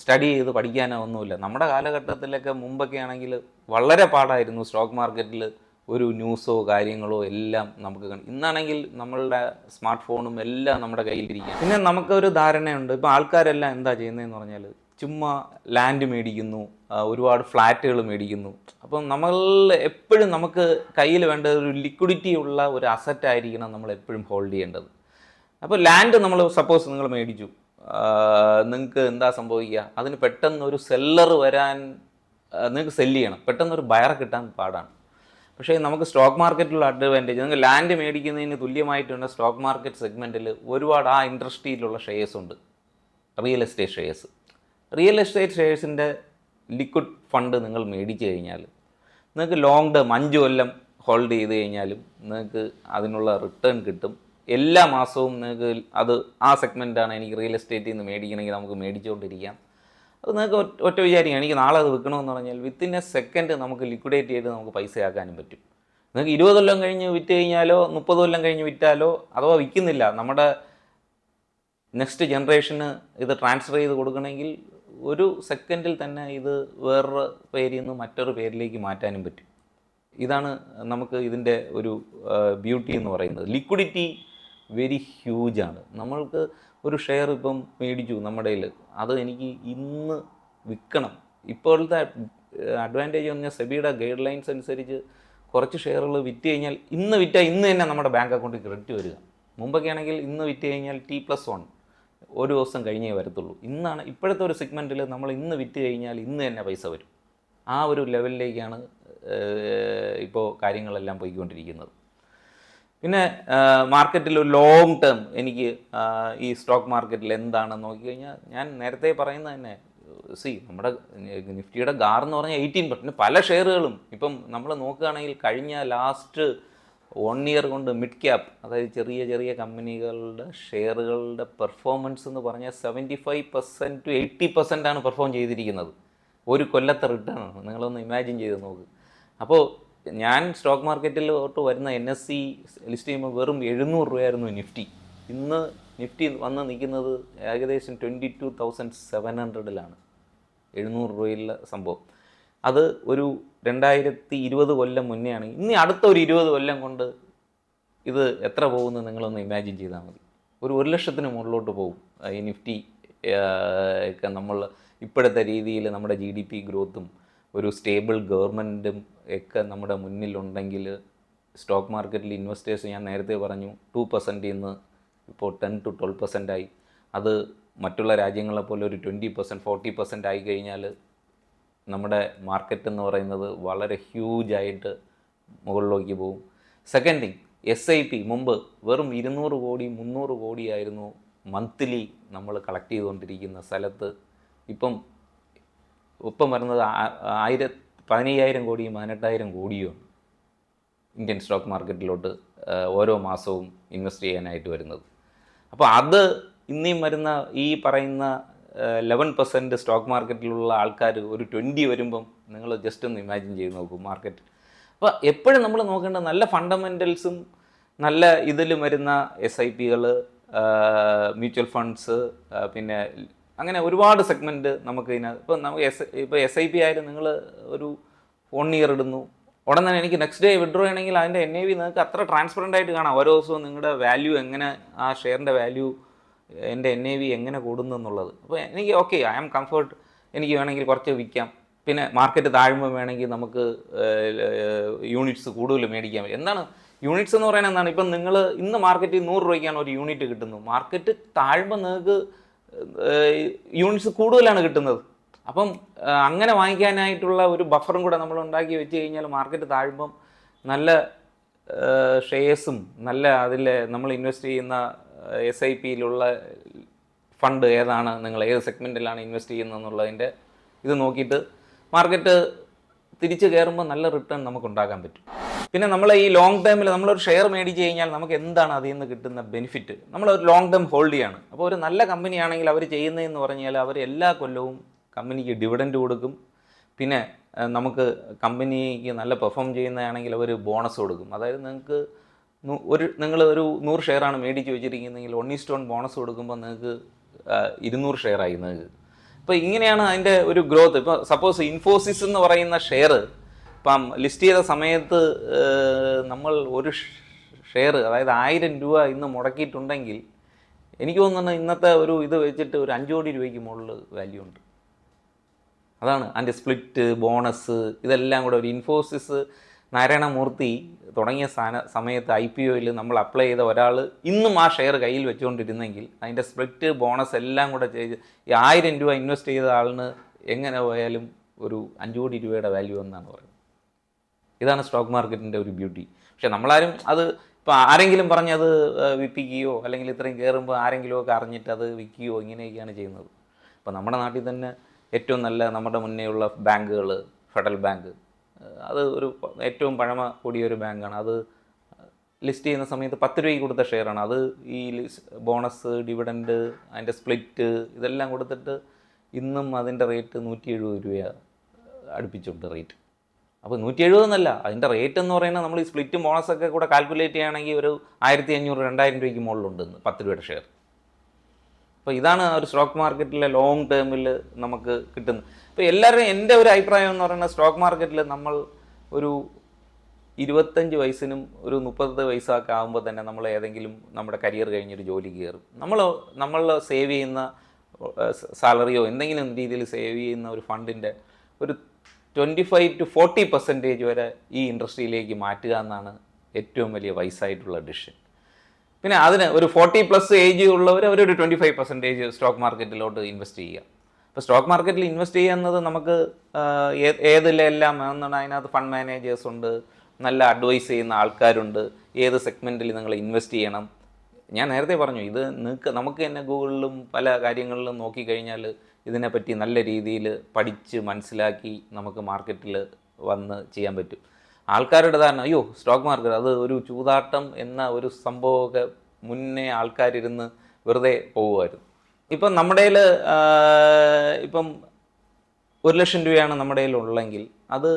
സ്റ്റഡി ചെയ്ത് പഠിക്കാനോ ഒന്നുമില്ല. നമ്മുടെ കാലഘട്ടത്തിലൊക്കെ മുമ്പൊക്കെ ആണെങ്കിൽ വളരെ പാടായിരുന്നു സ്റ്റോക്ക് മാർക്കറ്റിൽ ഒരു ന്യൂസോ കാര്യങ്ങളോ എല്ലാം നമുക്ക് ഇന്നാണെങ്കിൽ നമ്മളുടെ സ്മാർട്ട് ഫോണും എല്ലാം നമ്മുടെ കയ്യിലിരിക്കുക പിന്നെ നമുക്കൊരു ധാരണയുണ്ട്. ഇപ്പോൾ ആൾക്കാരെല്ലാം എന്താ ചെയ്യുന്നതെന്ന് പറഞ്ഞാൽ ചുമ്മാ ലാൻഡ് മേടിക്കുന്നു ഒരുപാട് ഫ്ലാറ്റുകൾ മേടിക്കുന്നു. അപ്പം നമ്മൾ എപ്പോഴും നമുക്ക് കയ്യിൽ വേണ്ട ഒരു ലിക്വിഡിറ്റി ഉള്ള ഒരു അസറ്റ് ആയിരിക്കണം നമ്മൾ എപ്പോഴും ഹോൾഡ് ചെയ്യേണ്ടത്. അപ്പോൾ ലാൻഡ് നമ്മൾ സപ്പോസ് നിങ്ങൾ മേടിച്ചു. നിങ്ങൾക്ക് എന്താ സംഭവിക്കുക? അതിന് പെട്ടെന്ന് ഒരു സെല്ലർ വരാൻ നിങ്ങൾക്ക് സെല്ല് ചെയ്യണം. പെട്ടെന്ന് ഒരു ബയർ കിട്ടാൻ പാടാണ്. പക്ഷേ നമുക്ക് സ്റ്റോക്ക് മാർക്കറ്റിലുള്ള അഡ്വാന്റേജ് നിങ്ങൾക്ക് ലാൻഡ് മേടിക്കുന്നതിന് തുല്യമായിട്ടുള്ള സ്റ്റോക്ക് മാർക്കറ്റ് സെഗ്മെന്റിൽ ഒരുപാട് ആ ഇൻഡസ്ട്രിയിലുള്ള ഷെയർസ് ഉണ്ട്. Real estate shares real estate ഷെയർസിന്റെ liquid fund നിങ്ങൾ മേടിച്ചു കഴിഞ്ഞാൽ നിങ്ങൾക്ക് ലോങ് ടേം അഞ്ച് കൊല്ലം ഹോൾഡ് ചെയ്ത് കഴിഞ്ഞാലും നിങ്ങൾക്ക് അതിനുള്ള റിട്ടേൺ കിട്ടും. എല്ലാ മാസവും നിങ്ങൾക്ക് അത് ആ സെഗ്മെന്റാണ് എനിക്ക് റിയൽ എസ്റ്റേറ്റിൽ നിന്ന് മേടിക്കണമെങ്കിൽ നമുക്ക് മേടിച്ചുകൊണ്ടിരിക്കാം. അത് നിങ്ങൾക്ക് ഒറ്റ- വിചാരിക്കാം. എനിക്ക് നാളെ അത് വിൽക്കണമെന്ന് പറഞ്ഞാൽ വിത്തിൻ എ സെക്കൻഡ് നമുക്ക് ലിക്വിഡേറ്റ് ചെയ്ത് നമുക്ക് പൈസയാക്കാനും പറ്റും. നിങ്ങൾക്ക് ഇരുപത് കൊല്ലം കഴിഞ്ഞ് വിറ്റ് കഴിഞ്ഞാലോ മുപ്പത് കൊല്ലം കഴിഞ്ഞ് വിറ്റാലോ അഥവാ വിൽക്കുന്നില്ല. നമ്മുടെ നെക്സ്റ്റ് ജനറേഷന് ഇത് ട്രാൻസ്ഫർ ചെയ്ത് കൊടുക്കണമെങ്കിൽ ഒരു സെക്കൻഡിൽ തന്നെ ഇത് വേറൊരു പേരിൽ നിന്ന് മറ്റൊരു പേരിലേക്ക് മാറ്റാനും പറ്റും. ഇതാണ് നമുക്ക് ഇതിന്റെ ഒരു ബ്യൂട്ടി എന്ന് പറയുന്നത്. ലിക്വിഡിറ്റി വെരി ഹ്യൂജ് ആണ്. നമ്മൾക്ക് ഒരു ഷെയർ ഇപ്പം മേടിച്ചു നമ്മുടെ കയ്യിൽ അത് എനിക്ക് ഇന്ന് വിൽക്കണം. ഇപ്പോഴത്തെ അഡ്വാന്റേജ് എന്ന് പറഞ്ഞാൽ സെബിയുടെ ഗൈഡ് ലൈൻസ് അനുസരിച്ച് കുറച്ച് ഷെയറുകൾ വിറ്റ് കഴിഞ്ഞാൽ ഇന്ന് വിറ്റാൽ ഇന്ന് തന്നെ നമ്മുടെ ബാങ്ക് അക്കൗണ്ടിൽ ക്രെഡിറ്റ് വരിക. മുമ്പൊക്കെ ആണെങ്കിൽ ഇന്ന് വിറ്റ് കഴിഞ്ഞാൽ ടി പ്ലസ് വൺ ഒരു ദിവസം കഴിഞ്ഞേ വരത്തുള്ളൂ. ഇന്നാണ് ഇപ്പോഴത്തെ ഒരു സെഗ്മെന്റിൽ നമ്മൾ ഇന്ന് വിറ്റ് കഴിഞ്ഞാൽ ഇന്ന് തന്നെ പൈസ വരും. ആ ഒരു ലെവലിലേക്കാണ് ഇപ്പോൾ കാര്യങ്ങളെല്ലാം പോയിക്കൊണ്ടിരിക്കുന്നത്. പിന്നെ മാർക്കറ്റിൽ ഒരു ലോങ് ടേം എനിക്ക് ഈ സ്റ്റോക്ക് മാർക്കറ്റിൽ എന്താണെന്ന് നോക്കിക്കഴിഞ്ഞാൽ ഞാൻ നേരത്തെ പറയുന്നത് തന്നെ സി നമ്മുടെ നിഫ്റ്റിയുടെ ഗാർ എന്ന് പറഞ്ഞാൽ എയ്റ്റീൻ പെർസെന്റ് പല ഷെയറുകളും ഇപ്പം നമ്മൾ നോക്കുകയാണെങ്കിൽ കഴിഞ്ഞ ലാസ്റ്റ് വൺ ഇയർ കൊണ്ട് മിഡ് ക്യാപ് അതായത് ചെറിയ ചെറിയ കമ്പനികളുടെ ഷെയറുകളുടെ പെർഫോമൻസ് എന്ന് പറഞ്ഞാൽ seventy five percent to eighty percent ആണ് പെർഫോം ചെയ്തിരിക്കുന്നത്. ഒരു കൊല്ലത്തെ റിട്ടേൺ നിങ്ങളൊന്ന് ഇമാജിൻ ചെയ്ത് നോക്ക്. അപ്പോൾ ഞാൻ സ്റ്റോക്ക് മാർക്കറ്റിലോട്ട് വരുന്ന എൻ എസ് സി ലിസ്റ്റ് ചെയ്യുമ്പോൾ വെറും എഴുന്നൂറ് രൂപയായിരുന്നു നിഫ്റ്റി. ഇന്ന് നിഫ്റ്റി വന്ന് നിൽക്കുന്നത് ഏകദേശം ട്വന്റി ടു തൗസൻഡ് സെവൻ ഹൺഡ്രഡിലാണ് എഴുന്നൂറ് രൂപയിലുള്ള സംഭവം. അത് ഒരു രണ്ടായിരത്തി ഇരുപത് കൊല്ലം മുന്നേ ആണ് ഇനി അടുത്ത ഒരു ഇരുപത് കൊല്ലം കൊണ്ട് ഇത് എത്ര പോകുമെന്ന് നിങ്ങളൊന്ന് ഇമാജിൻ ചെയ്താൽ മതി. ഒരു ഒരു ലക്ഷത്തിന് മുകളിലോട്ട് പോകും. ഈ നിഫ്റ്റി ഒക്കെ നമ്മൾ ഇപ്പോഴത്തെ രീതിയിൽ നമ്മുടെ ജി ഡി പി ഗ്രോത്തും ഒരു സ്റ്റേബിൾ ഗവൺമെന്റും ഒക്കെ നമ്മുടെ മുന്നിലുണ്ടെങ്കിൽ സ്റ്റോക്ക് മാർക്കറ്റിൽ ഇൻവെസ്റ്റേഴ്സ് ഞാൻ നേരത്തെ പറഞ്ഞു ടു പെർസെന്റിൽ നിന്ന് ഇപ്പോൾ ടെൻ ടു ട്വൽവ് പെർസെന്റ് ആയി. അത് മറ്റുള്ള രാജ്യങ്ങളെ പോലെ ഒരു ട്വന്റി പെർസെന്റ് ഫോർട്ടി പെർസെന്റ് ആയി കഴിഞ്ഞാൽ നമ്മുടെ മാർക്കറ്റ് എന്ന് പറയുന്നത് വളരെ ഹ്യൂജായിട്ട് മുകളിലേക്ക് പോകും. Second thing S I P മുമ്പ് വെറും ഇരുന്നൂറ് കോടി മുന്നൂറ് കോടിയായിരുന്നു മന്ത്ലി നമ്മൾ കളക്ട് ചെയ്തുകൊണ്ടിരിക്കുന്ന സ്ഥലത്ത്. ഇപ്പം ഇപ്പം വരുന്നത് ആയിര പതിനയ്യായിരം കോടിയും പതിനെട്ടായിരം കോടിയുമാണ് ഇന്ത്യൻ സ്റ്റോക്ക് മാർക്കറ്റിലോട്ട് ഓരോ മാസവും ഇൻവെസ്റ്റ് ചെയ്യാനായിട്ട് വരുന്നത്. അപ്പോൾ അത് ഇന്നീ വരുന്ന ഈ പറയുന്ന ലെവൻ പെർസെന്റ് സ്റ്റോക്ക് മാർക്കറ്റിലുള്ള ആൾക്കാർ ഒരു ട്വന്റി വരുമ്പം നിങ്ങൾ ജസ്റ്റ് ഒന്ന് ഇമാജിൻ ചെയ്ത് നോക്കൂ മാർക്കറ്റ് അപ്പോൾ എപ്പോഴും നമ്മൾ നോക്കേണ്ട നല്ല ഫണ്ടമെന്റൽസും നല്ല ഇതിലും വരുന്ന എസ് ഐ പികൾ മ്യൂച്വൽ ഫണ്ട്സ് പിന്നെ അങ്ങനെ ഒരുപാട് സെഗ്മെന്റ് നമുക്ക് ഇതിനകത്ത്. ഇപ്പം നമുക്ക് എസ് ഇപ്പോൾ എസ് ഐ പി ആയാലും നിങ്ങൾ ഒരു വൺ ഇയർ ഇടുന്നു. ഉടൻ തന്നെ എനിക്ക് നെക്സ്റ്റ് ഡേ വിഡ്രോ ചെയ്യണമെങ്കിൽ അതിന്റെ എൻ ഐ വി നിങ്ങൾക്ക് അത്ര ട്രാൻസ്പെറന്റ് ആയിട്ട് കാണാം. ഓരോ ദിവസവും നിങ്ങളുടെ വാല്യൂ എങ്ങനെ ആ ഷെയറിന്റെ വാല്യൂ എന്റെ എൻ ഐ വി എങ്ങനെ കൂടുന്നു എന്നുള്ളത്. അപ്പോൾ എനിക്ക് ഓക്കെ ഐ ആം കംഫർട്ട് എനിക്ക് വേണമെങ്കിൽ കുറച്ച് വിൽക്കാം. പിന്നെ മാർക്കറ്റ് താഴുമ്പോൾ വേണമെങ്കിൽ നമുക്ക് യൂണിറ്റ്സ് കൂടുതൽ മേടിക്കാൻ പറ്റും. എന്താണ് യൂണിറ്റ്സ് എന്ന് പറയുന്നത് എന്താണ്? ഇപ്പം നിങ്ങൾ ഇന്ന് മാർക്കറ്റിൽ നൂറ് രൂപയ്ക്കാണ് ഒരു യൂണിറ്റ് കിട്ടുന്നത്. മാർക്കറ്റ് താഴുമ്പോൾ നിങ്ങൾക്ക് യൂണിറ്റ്സ് കൂടുതലാണ് കിട്ടുന്നത്. അപ്പം അങ്ങനെ വാങ്ങിക്കാനായിട്ടുള്ള ഒരു ബഫറും കൂടെ നമ്മൾ ഉണ്ടാക്കി വെച്ച് കഴിഞ്ഞാൽ മാർക്കറ്റ് താഴുമ്പം നല്ല ഷെയർസും നല്ല അതിൽ നമ്മൾ ഇൻവെസ്റ്റ് ചെയ്യുന്ന എസ് ഐ പിയിലുള്ള ഫണ്ട് ഏതാണ് നിങ്ങൾ ഏത് സെഗ്മെന്റിലാണ് ഇൻവെസ്റ്റ് ചെയ്യുന്നതെന്നുള്ളതിന്റെ ഇത് നോക്കിയിട്ട് മാർക്കറ്റ് തിരിച്ച് കയറുമ്പോൾ നല്ല റിട്ടേൺ നമുക്ക് ഉണ്ടാക്കാൻ പറ്റും. പിന്നെ നമ്മൾ ഈ ലോങ് ടേമിൽ നമ്മളൊരു ഷെയർ മേടിച്ച് കഴിഞ്ഞാൽ നമുക്ക് എന്താണ് അതിൽ നിന്ന് കിട്ടുന്ന ബെനിഫിറ്റ് നമ്മൾ ഒരു ലോങ് ടേം ഹോൾഡ് ചെയ്യാണ്. അപ്പോൾ ഒരു നല്ല കമ്പനിയാണെങ്കിൽ അവർ ചെയ്യുന്നതെന്ന് പറഞ്ഞാൽ അവർ എല്ലാ കൊല്ലവും കമ്പനിക്ക് ഡിവിഡൻഡ് കൊടുക്കും. പിന്നെ നമുക്ക് കമ്പനിക്ക് നല്ല പെർഫോം ചെയ്യുന്നതാണെങ്കിൽ അവർ ബോണസ് കൊടുക്കും. അതായത് നിങ്ങൾക്ക് ഒരു നിങ്ങൾ ഒരു നൂറ് ഷെയറാണ് മേടിച്ച് വെച്ചിരിക്കുന്നതെങ്കിൽ one is to one bonus കൊടുക്കുമ്പോൾ നിങ്ങൾക്ക് ഇരുന്നൂറ് ഷെയർ ആയി നിങ്ങൾക്ക്. അപ്പോൾ ഇങ്ങനെയാണ് അതിന്റെ ഒരു ഗ്രോത്ത് ഇപ്പോൾ സപ്പോസ് ഇൻഫോസിസ് എന്ന് പറയുന്ന ഷെയർ ഇപ്പം ലിസ്റ്റ് ചെയ്ത സമയത്ത് നമ്മൾ ഒരു ഷെയർ അതായത് ആയിരം രൂപ ഇന്ന് മുടക്കിയിട്ടുണ്ടെങ്കിൽ എനിക്ക് തോന്നുന്നു ഇന്നത്തെ ഒരു ഇത് വെച്ചിട്ട് ഒരു അഞ്ച് കോടി രൂപയ്ക്ക് മുകളിൽ വാല്യൂ ഉണ്ട്. അതാണ് അതിന്റെ സ്പ്ലിറ്റ് ബോണസ് ഇതെല്ലാം കൂടെ ഒരു ഇൻഫോസിസ് നാരായണമൂർത്തി തുടങ്ങിയ സ്ഥാന സമയത്ത് ഐ പി ഒയിൽ നമ്മൾ അപ്ലൈ ചെയ്ത ഒരാൾ ഇന്നും ആ ഷെയർ കയ്യിൽ വെച്ചുകൊണ്ടിരുന്നെങ്കിൽ അതിന്റെ സ്പ്ലിറ്റ് ബോണസ് എല്ലാം കൂടെ ചെയ്ത് ഈ ആയിരം രൂപ ഇൻവെസ്റ്റ് ചെയ്ത ആളിന് എങ്ങനെ പോയാലും ഒരു അഞ്ച് കോടി രൂപയുടെ വാല്യൂ എന്നാണ് പറയുന്നത്. ഇതാണ് സ്റ്റോക്ക് മാർക്കറ്റിന്റെ ഒരു ബ്യൂട്ടി. പക്ഷേ നമ്മളാരും അത് ഇപ്പോൾ ആരെങ്കിലും പറഞ്ഞത് വിൽപ്പിക്കുകയോ അല്ലെങ്കിൽ ഇത്രയും കയറുമ്പോൾ ആരെങ്കിലും ഒക്കെ അറിഞ്ഞിട്ട് അത് വിൽക്കുകയോ ഇങ്ങനെയൊക്കെയാണ് ചെയ്യുന്നത്. അപ്പോൾ നമ്മുടെ നാട്ടിൽ തന്നെ ഏറ്റവും നല്ല നമ്മുടെ മുന്നേയുള്ള ബാങ്കുകൾ ഫെഡറൽ ബാങ്ക് അത് ഒരു ഏറ്റവും പഴമ കൂടിയ ഒരു ബാങ്കാണ്. അത് ലിസ്റ്റ് ചെയ്യുന്ന സമയത്ത് പത്ത് രൂപയ്ക്ക് കൊടുത്ത ഷെയറാണ്. അത് ഈ ബോണസ് ഡിവിഡൻഡ് അതിന്റെ സ്പ്ലിറ്റ് ഇതെല്ലാം കൊടുത്തിട്ട് ഇന്നും അതിന്റെ റേറ്റ് നൂറ്റി എഴുപത് രൂപ അടുപ്പിച്ചുണ്ട് റേറ്റ്. അപ്പോൾ നൂറ്റി എഴുപതെന്നല്ല അതിന്റെ റേറ്റ് എന്ന് പറയുന്നത് നമ്മൾ ഈ സ്പ്ലിറ്റും ബോണസൊക്കെ കൂടെ കാൽക്കുലേറ്റ് ചെയ്യുകയാണെങ്കിൽ ഒരു ആയിരത്തി അഞ്ഞൂറ് രണ്ടായിരം രൂപയ്ക്ക് മുകളിലുണ്ടെന്ന് പത്ത് രൂപയുടെ ഷെയർ അപ്പോൾ ഇതാണ് ഒരു സ്റ്റോക്ക് മാർക്കറ്റിലെ ലോങ് ടേമിൽ നമുക്ക് കിട്ടുന്നത്. ഇപ്പോൾ എല്ലാവരും എന്റെ ഒരു അഭിപ്രായം എന്ന് പറയുന്നത് സ്റ്റോക്ക് മാർക്കറ്റിൽ നമ്മൾ ഒരു ഇരുപത്തഞ്ച് വയസ്സിനും ഒരു മുപ്പത് വയസ്സൊക്കെ ആകുമ്പോൾ തന്നെ നമ്മൾ ഏതെങ്കിലും നമ്മുടെ കരിയർ കഴിഞ്ഞൊരു ജോലി കയറും. നമ്മൾ നമ്മൾ സേവ് ചെയ്യുന്ന സാലറിയോ എന്തെങ്കിലും രീതിയിൽ സേവ് ചെയ്യുന്ന ഒരു ഫണ്ടിന്റെ ഒരു twenty five to forty percentage വരെ ഈ ഇൻഡസ്ട്രിയിലേക്ക് മാറ്റുക എന്നാണ് ഏറ്റവും വലിയ വയസ്സായിട്ടുള്ള ഡിസിഷൻ. പിന്നെ അതിന് ഒരു ഫോർട്ടി പ്ലസ് ഏജ് ഉള്ളവർ അവരൊരു ട്വന്റി ഫൈവ് പെർസെന്റേജ് സ്റ്റോക്ക് മാർക്കറ്റിലോട്ട് ഇൻവെസ്റ്റ് ചെയ്യുക ഇപ്പോൾ സ്റ്റോക്ക് മാർക്കറ്റിൽ ഇൻവെസ്റ്റ് ചെയ്യുന്നത് നമുക്ക് ഏതിലെല്ലാം എന്നാണ് അതിനകത്ത് ഫണ്ട് മാനേജേഴ്സ് ഉണ്ട് നല്ല അഡ്വൈസ് ചെയ്യുന്ന ആൾക്കാരുണ്ട് ഏത് സെഗ്മെന്റിൽ നിങ്ങൾ ഇൻവെസ്റ്റ് ചെയ്യണം. ഞാൻ നേരത്തെ പറഞ്ഞു ഇത് നിങ്ങൾക്ക് നമുക്ക് തന്നെ ഗൂഗിളിലും പല കാര്യങ്ങളിലും നോക്കിക്കഴിഞ്ഞാൽ ഇതിനെപ്പറ്റി നല്ല രീതിയിൽ പഠിച്ച് മനസ്സിലാക്കി നമുക്ക് മാർക്കറ്റിൽ വന്ന് ചെയ്യാൻ പറ്റും. ആൾക്കാരുടെ ധാരണ അയ്യോ സ്റ്റോക്ക് മാർക്കറ്റ് അത് ഒരു ചൂതാട്ടം എന്ന ഒരു സംഭവമൊക്കെ മുന്നേ ആൾക്കാരിരുന്ന് വെറുതെ പോകുമായിരുന്നു. ഇപ്പം നമ്മുടെ ഇപ്പം ഒരു ലക്ഷം രൂപയാണ് നമ്മുടെ ഉള്ളെങ്കിൽ അത്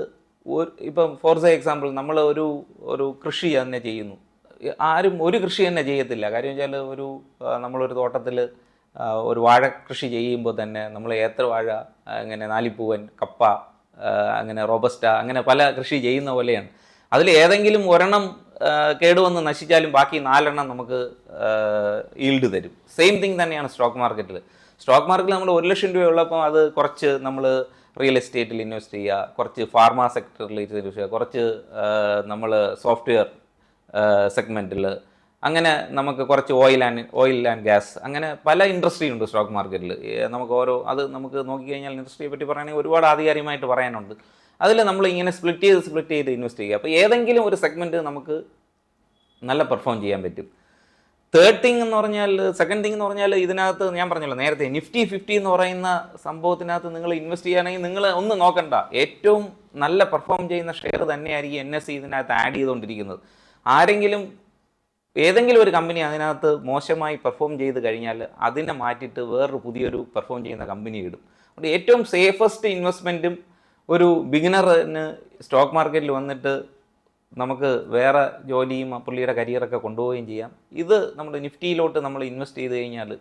ഒരു ഇപ്പം ഫോർ എക്സാമ്പിൾ നമ്മൾ ഒരു ഒരു കൃഷി തന്നെ ചെയ്യുന്നു. ആരും ഒരു കൃഷി തന്നെ ചെയ്യത്തില്ല. കാര്യം വെച്ചാൽ ഒരു നമ്മളൊരു തോട്ടത്തിൽ ഒരു വാഴ കൃഷി ചെയ്യുമ്പോൾ തന്നെ നമ്മൾ ഏത്ര വാഴ അങ്ങനെ നാലിപ്പൂവൻ കപ്പ അങ്ങനെ റോബസ്റ്റ അങ്ങനെ പല കൃഷി ചെയ്യുന്ന പോലെയാണ്. അതിൽ ഏതെങ്കിലും ഒരെണ്ണം കേടുവന്ന് നശിച്ചാലും ബാക്കി നാലെണ്ണം നമുക്ക് ഈൽഡ് തരും. സെയിം തിങ് തന്നെയാണ് സ്റ്റോക്ക് മാർക്കറ്റിൽ സ്റ്റോക്ക് മാർക്കറ്റിൽ നമ്മൾ ഒരു ലക്ഷം രൂപ ഉള്ളപ്പോൾ അത് കുറച്ച് നമ്മൾ റിയൽ എസ്റ്റേറ്റിൽ ഇൻവെസ്റ്റ് ചെയ്യുക കുറച്ച് ഫാർമ സെക്ടറിൽ കുറച്ച് നമ്മൾ സോഫ്റ്റ്വെയർ സെഗ്മെന്റിൽ അങ്ങനെ നമുക്ക് കുറച്ച് oil and oil and gas അങ്ങനെ പല ഇൻഡസ്ട്രി ഉണ്ട് സ്റ്റോക്ക് മാർക്കറ്റിൽ നമുക്ക് ഓരോ അത് നമുക്ക് നോക്കിക്കഴിഞ്ഞാൽ ഇൻഡസ്ട്രിയെ പറ്റി പറയുകയാണെങ്കിൽ ഒരുപാട് ആധികാരികമായിട്ട് പറയാനുണ്ട്. അതിൽ നമ്മൾ ഇങ്ങനെ സ്പ്ലിറ്റ് ചെയ്ത് സ്പ്ലിറ്റ് ചെയ്ത് ഇൻവെസ്റ്റ് ചെയ്യുക. അപ്പോൾ ഏതെങ്കിലും ഒരു സെഗ്മെന്റ് നമുക്ക് നല്ല പെർഫോം ചെയ്യാൻ പറ്റും. തേർഡ് തിങ് എന്ന് പറഞ്ഞാൽ സെക്കൻഡ് തിങ് എന്ന് പറഞ്ഞാൽ ഇതിനകത്ത് ഞാൻ പറഞ്ഞല്ലോ നേരത്തെ നിഫ്റ്റി ഫിഫ്റ്റി എന്ന് പറയുന്ന സംഭവത്തിനകത്ത് നിങ്ങൾ ഇൻവെസ്റ്റ് ചെയ്യുകയാണെങ്കിൽ നിങ്ങൾ ഒന്ന് നോക്കണ്ട. ഏറ്റവും നല്ല പെർഫോം ചെയ്യുന്ന ഷെയർ തന്നെയായിരിക്കും എൻ എസ് സി ഇതിനകത്ത് ആഡ് ചെയ്തുകൊണ്ടിരിക്കുന്നത്. ആരെങ്കിലും ഏതെങ്കിലും ഒരു കമ്പനി അതിനകത്ത് മോശമായി പെർഫോം ചെയ്ത് കഴിഞ്ഞാൽ അതിനെ മാറ്റിയിട്ട് വേറൊരു പുതിയൊരു പെർഫോം ചെയ്യുന്ന കമ്പനി ഇടും. അതുകൊണ്ട് ഏറ്റവും സേഫസ്റ്റ് ഇൻവെസ്റ്റ്മെന്റും ഒരു ബിഗിനറിന് സ്റ്റോക്ക് മാർക്കറ്റിൽ വന്നിട്ട് നമുക്ക് വേറെ ജോലിയും പുള്ളിയുടെ കരിയറൊക്കെ കൊണ്ടുപോവുകയും ചെയ്യാം. ഇത് നമ്മൾ നിഫ്റ്റിയിലോട്ട് നമ്മൾ ഇൻവെസ്റ്റ് ചെയ്ത് കഴിഞ്ഞാൽ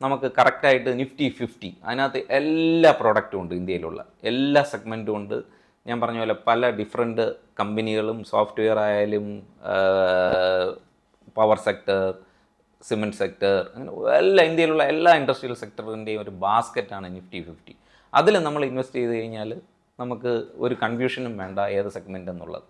നമുക്ക് കറക്റ്റായിട്ട് നിഫ്റ്റി ഫിഫ്റ്റി അതിനകത്ത് എല്ലാ പ്രോഡക്റ്റും ഉണ്ട് ഇന്ത്യയിലുള്ള. എല്ലാ സെഗ്മെന്റും ഉണ്ട്. ഞാൻ പറഞ്ഞ പോലെ പല ഡിഫറെന്റ് കമ്പനികളും സോഫ്റ്റ്വെയർ ആയാലും പവർ സെക്ടർ സിമെന്റ് സെക്ടർ അങ്ങനെ എല്ലാ ഇന്ത്യയിലുള്ള എല്ലാ ഇൻഡസ്ട്രിയൽ സെക്ടറിന്റെയും ഒരു ബാസ്ക്കറ്റാണ് നിഫ്റ്റി ഫിഫ്റ്റി. അതിൽ നമ്മൾ ഇൻവെസ്റ്റ് ചെയ്ത് കഴിഞ്ഞാൽ നമുക്ക് ഒരു കൺഫ്യൂഷനും വേണ്ട ഏത് സെഗ്മെന്റ് എന്നുള്ളത്.